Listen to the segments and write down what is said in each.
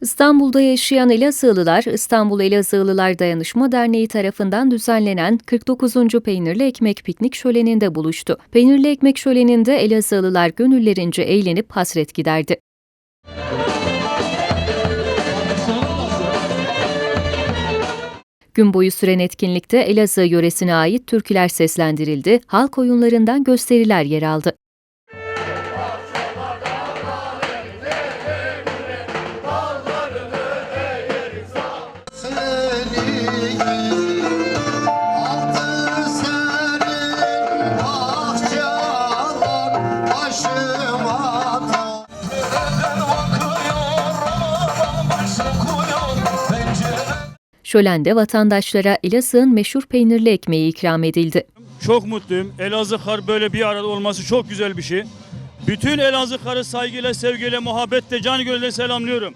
İstanbul'da yaşayan Elazığlılar, İstanbul Elazığlılar Dayanışma Derneği tarafından düzenlenen 49. Peynirli Ekmek Piknik Şöleni'nde buluştu. Peynirli Ekmek Şöleni'nde Elazığlılar gönüllerince eğlenip hasret giderdi. Gün boyu süren etkinlikte Elazığ yöresine ait türküler seslendirildi, halk oyunlarından gösteriler yer aldı. Şölende vatandaşlara Elazığ'ın meşhur peynirli ekmeği ikram edildi. Çok mutluyum. Elazığ Kar böyle bir arada olması çok güzel bir şey. Bütün Elazığ Kar'ı saygıyla, sevgiyle, muhabbetle, can gönülden selamlıyorum.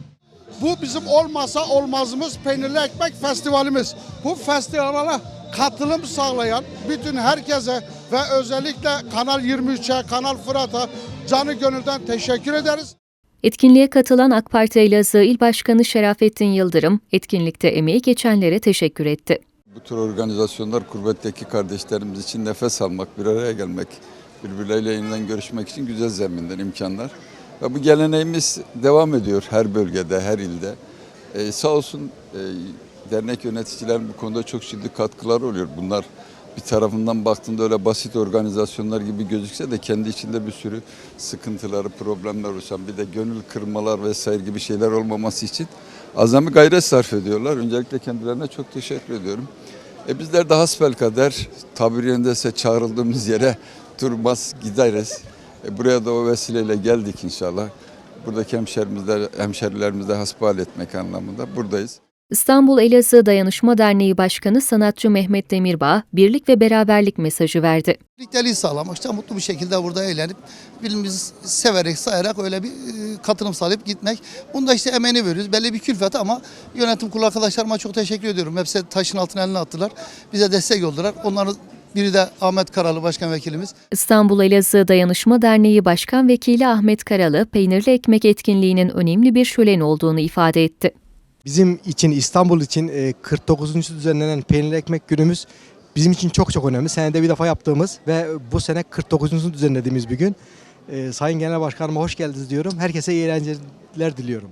Bu bizim olmasa olmazımız peynirli ekmek festivalimiz. Bu festivale katılım sağlayan bütün herkese ve özellikle Kanal 23'e, Kanal Fırat'a canı gönülden teşekkür ederiz. Etkinliğe katılan AK Parti Elazığ İl Başkanı Şerafettin Yıldırım, etkinlikte emeği geçenlere teşekkür etti. Bu tür organizasyonlar gurbetteki kardeşlerimiz için nefes almak, bir araya gelmek, birbirleriyle yeniden görüşmek için güzel zeminler, imkanlar. Ve bu geleneğimiz devam ediyor her bölgede, her ilde. Ee, sağ olsun e, dernek yöneticilerin bu konuda çok ciddi katkıları oluyor. Bunlar bir tarafından baktığında öyle basit organizasyonlar gibi gözükse de kendi içinde bir sürü sıkıntıları, problemler oluşan bir de gönül kırmalar vesaire gibi şeyler olmaması için azami gayret sarf ediyorlar. Öncelikle kendilerine çok teşekkür ediyorum. E bizler de hasbelkader tabiri yerindeyse çağrıldığımız yere durmaz gideriz. E buraya da o vesileyle geldik inşallah. Buradaki hemşerimizle, hemşerilerimizle hasbihal etmek anlamında buradayız. İstanbul Elazığ Dayanışma Derneği Başkanı Sanatçı Mehmet Demirbağ, birlik ve beraberlik mesajı verdi. birlikteliği sağlamak işte mutlu bir şekilde burada eğlenip birbirimizi severek sayarak öyle bir e, katılım sağlayıp gitmek. Bunda işte emeğini veriyoruz. Belli bir külfet ama yönetim kurulu arkadaşlarıma çok teşekkür ediyorum. Hepsi taşın altına eline attılar. Bize destek oldular. Onların biri de Ahmet Karalı Başkan Vekilimiz. İstanbul Elazığ Dayanışma Derneği Başkan Vekili Ahmet Karalı, peynirli ekmek etkinliğinin önemli bir şölen olduğunu ifade etti. Bizim için İstanbul için e, 49. düzenlenen peynirli ekmek günümüz bizim için çok çok önemli. Senede bir defa yaptığımız ve bu sene 49. düzenlediğimiz bir gün. E, Sayın Genel Başkanıma hoş geldiniz diyorum. Herkese iyi eğlenceler diliyorum.